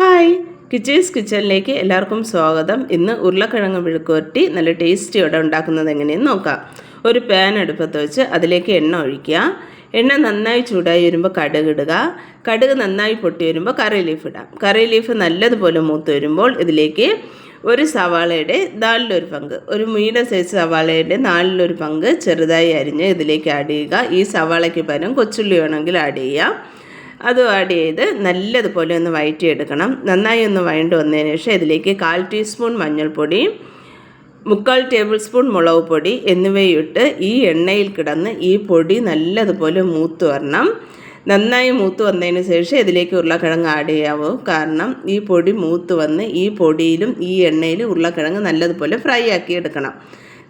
Hi. കിച്ചേഴ്സ് കിച്ചണിലേക്ക് എല്ലാവർക്കും സ്വാഗതം. ഇന്ന് ഉരുളക്കിഴങ്ങ് മെഴുക്കുവരട്ടി നല്ല ടേസ്റ്റിയോടെ ഉണ്ടാക്കുന്നത് എങ്ങനെയെന്ന് നോക്കാം. ഒരു പാൻ അടുപ്പത്ത് വെച്ച് അതിലേക്ക് എണ്ണ ഒഴിക്കുക. എണ്ണ നന്നായി ചൂടായി വരുമ്പോൾ കടുക് ഇടുക. കടുക് നന്നായി പൊട്ടി വരുമ്പോൾ കറി ലീഫ് ഇടാം. കറി ലീഫ് നല്ലതുപോലെ മൂത്ത് വരുമ്പോൾ ഇതിലേക്ക് ഒരു സവാളയുടെ നാലിലൊരു പങ്ക് ഒരു മീഡിയം സൈസ് സവാളയുടെ നാലിലൊരു പങ്ക് ചെറുതായി അരിഞ്ഞ് ഇതിലേക്ക് ആഡ് ചെയ്യുക. ഈ സവാളയ്ക്ക് പകരം കൊച്ചുള്ളി വേണമെങ്കിൽ ആഡ് ചെയ്യാം. അതും ആഡ് ചെയ്ത് നല്ലതുപോലെ ഒന്ന് വഴറ്റിയെടുക്കണം നന്നായി ഒന്ന് വഴണ്ട് വന്നതിന് ശേഷം ഇതിലേക്ക് കാൽ ടീസ്പൂൺ മഞ്ഞൾപ്പൊടി മുക്കാൽ ടേബിൾ സ്പൂൺ മുളക് പൊടി എന്നിവയിട്ട് ഈ എണ്ണയിൽ കിടന്ന് ഈ പൊടി നല്ലതുപോലെ മൂത്ത് വരണം. നന്നായി മൂത്ത് വന്നതിന് ശേഷം ഇതിലേക്ക് ഉരുളക്കിഴങ്ങ് ആഡ് ചെയ്യാവൂ. കാരണം ഈ പൊടി മൂത്ത് വന്ന് ഈ പൊടിയിലും ഈ എണ്ണയിലും ഉരുളക്കിഴങ്ങ് നല്ലതുപോലെ ഫ്രൈ ആക്കി എടുക്കണം.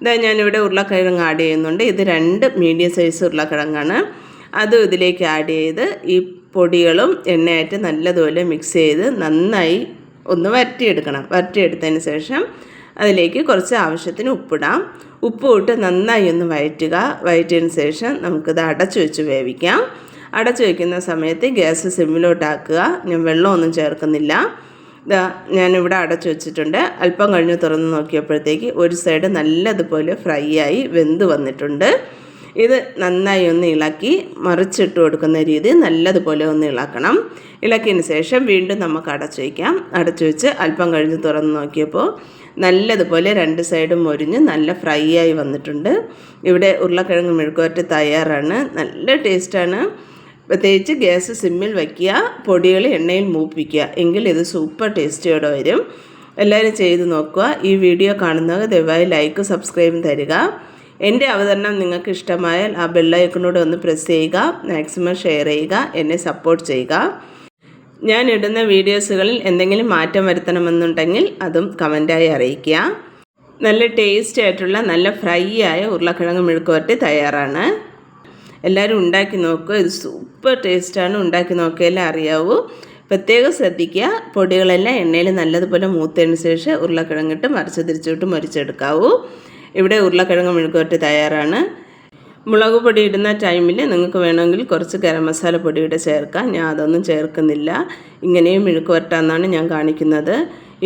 ഇതാ ഞാനിവിടെ ഉരുളക്കിഴങ്ങ് ആഡ് ചെയ്യുന്നുണ്ട്. ഇത് രണ്ട് മീഡിയം സൈസ് ഉരുളക്കിഴങ്ങാണ്. അതും ഇതിലേക്ക് ആഡ് ചെയ്ത് ഈ പൊടികളും എണ്ണയായിട്ട് നല്ലതുപോലെ മിക്സ് ചെയ്ത് നന്നായി ഒന്ന് വരട്ടിയെടുക്കണം. വരട്ടിയെടുത്തതിന് ശേഷം അതിലേക്ക് കുറച്ച് ആവശ്യത്തിന് ഉപ്പിടാം. ഉപ്പ് ഇട്ട് നന്നായി ഒന്ന് വയറ്റുക വയറ്റിയതിന് ശേഷം നമുക്കിത് അടച്ചു വെച്ച് വേവിക്കാം. അടച്ചു വയ്ക്കുന്ന സമയത്ത് ഗ്യാസ് സിമ്മിലോട്ടാക്കുക. ഞാൻ വെള്ളമൊന്നും ചേർക്കുന്നില്ല. ഇതാ ഞാനിവിടെ അടച്ചു വെച്ചിട്ടുണ്ട്. അല്പം കഴിഞ്ഞ് തുറന്ന് നോക്കിയപ്പോഴത്തേക്ക് ഒരു സൈഡ് നല്ലതുപോലെ ഫ്രൈ ആയി വെന്ത് വന്നിട്ടുണ്ട്. ഇത് നന്നായി ഒന്ന് ഇളക്കി മറിച്ചിട്ട് കൊടുക്കുന്ന രീതി നല്ലതുപോലെ ഒന്ന് ഇളക്കണം. ഇളക്കിയതിന് ശേഷം വീണ്ടും നമുക്ക് അടച്ചു വയ്ക്കാം. അടച്ചു വെച്ച് അല്പം കഴിഞ്ഞ് തുറന്ന് നോക്കിയപ്പോൾ നല്ലതുപോലെ രണ്ട് സൈഡും മൊരിഞ്ഞ് നല്ല ഫ്രൈ ആയി വന്നിട്ടുണ്ട്. ഇവിടെ ഉരുളക്കിഴങ്ങ് മെഴുക്കുവരട്ടി തയ്യാറാണ്. നല്ല ടേസ്റ്റാണ്. പ്രത്യേകിച്ച് ഗ്യാസ് സിമ്മിൽ വയ്ക്കുക പൊടികൾ എണ്ണയിൽ മൂപ്പിക്കുക എങ്കിൽ ഇത് സൂപ്പർ ടേസ്റ്റിയോടെ വരും. എല്ലാവരും ചെയ്ത് നോക്കുക. ഈ വീഡിയോ കാണുന്നവർ ദയവായി ലൈക്ക് സബ്സ്ക്രൈബും തരിക. എന്റെ അവതരണം നിങ്ങൾക്ക് ഇഷ്ടമായാൽ ആ ബെല്ലൈക്കണോട് ഒന്ന് പ്രസ് ചെയ്യുക മാക്സിമം ഷെയർ ചെയ്യുക എന്നെ സപ്പോർട്ട് ചെയ്യുക. ഞാൻ ഇടുന്ന വീഡിയോസുകളിൽ എന്തെങ്കിലും മാറ്റം വരുത്തണമെന്നുണ്ടെങ്കിൽ അതും കമന്റായി അറിയിക്കുക. നല്ല ടേസ്റ്റി ആയിട്ടുള്ള നല്ല ഫ്രൈ ആയ ഉരുളക്കിഴങ്ങ് മെഴുക്കുവരട്ടി തയ്യാറാണ്. എല്ലാവരും ഉണ്ടാക്കി നോക്കുക ഇത് സൂപ്പർ ടേസ്റ്റാണ് ഉണ്ടാക്കി നോക്കിയാലേ അറിയാവൂ. പ്രത്യേകം ശ്രദ്ധിക്കുക പൊടികളെല്ലാം എണ്ണയിൽ നല്ലതുപോലെ മൂത്തതിന് ശേഷം ഉരുളക്കിഴങ്ങിട്ട് മറിച്ച് തിരിച്ചിട്ട് മരിച്ചെടുക്കാവൂ. ഇവിടെ ഉരുളക്കിഴങ്ങ് മെഴുക്കുവരട്ടി തയ്യാറാണ്. മുളക് പൊടി ഇടുന്ന ടൈമിൽ നിങ്ങൾക്ക് വേണമെങ്കിൽ കുറച്ച് ഗരം മസാല പൊടിയുടെ ചേർക്കാം. ഞാൻ അതൊന്നും ചേർക്കുന്നില്ല. ഇങ്ങനെയും മെഴുക്ക് വരട്ടാന്നാണ് ഞാൻ കാണിക്കുന്നത്.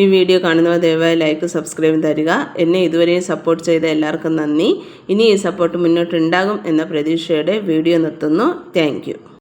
ഈ വീഡിയോ കാണുന്നവർ ദയവായി ലൈക്ക് സബ്സ്ക്രൈബ് തരിക. എന്നെ ഇതുവരെയും സപ്പോർട്ട് ചെയ്ത എല്ലാവർക്കും നന്ദി. ഇനി ഈ സപ്പോർട്ട് മുന്നോട്ടുണ്ടാകും എന്ന പ്രതീക്ഷയുടെ വീഡിയോ നിർത്തുന്നു. താങ്ക്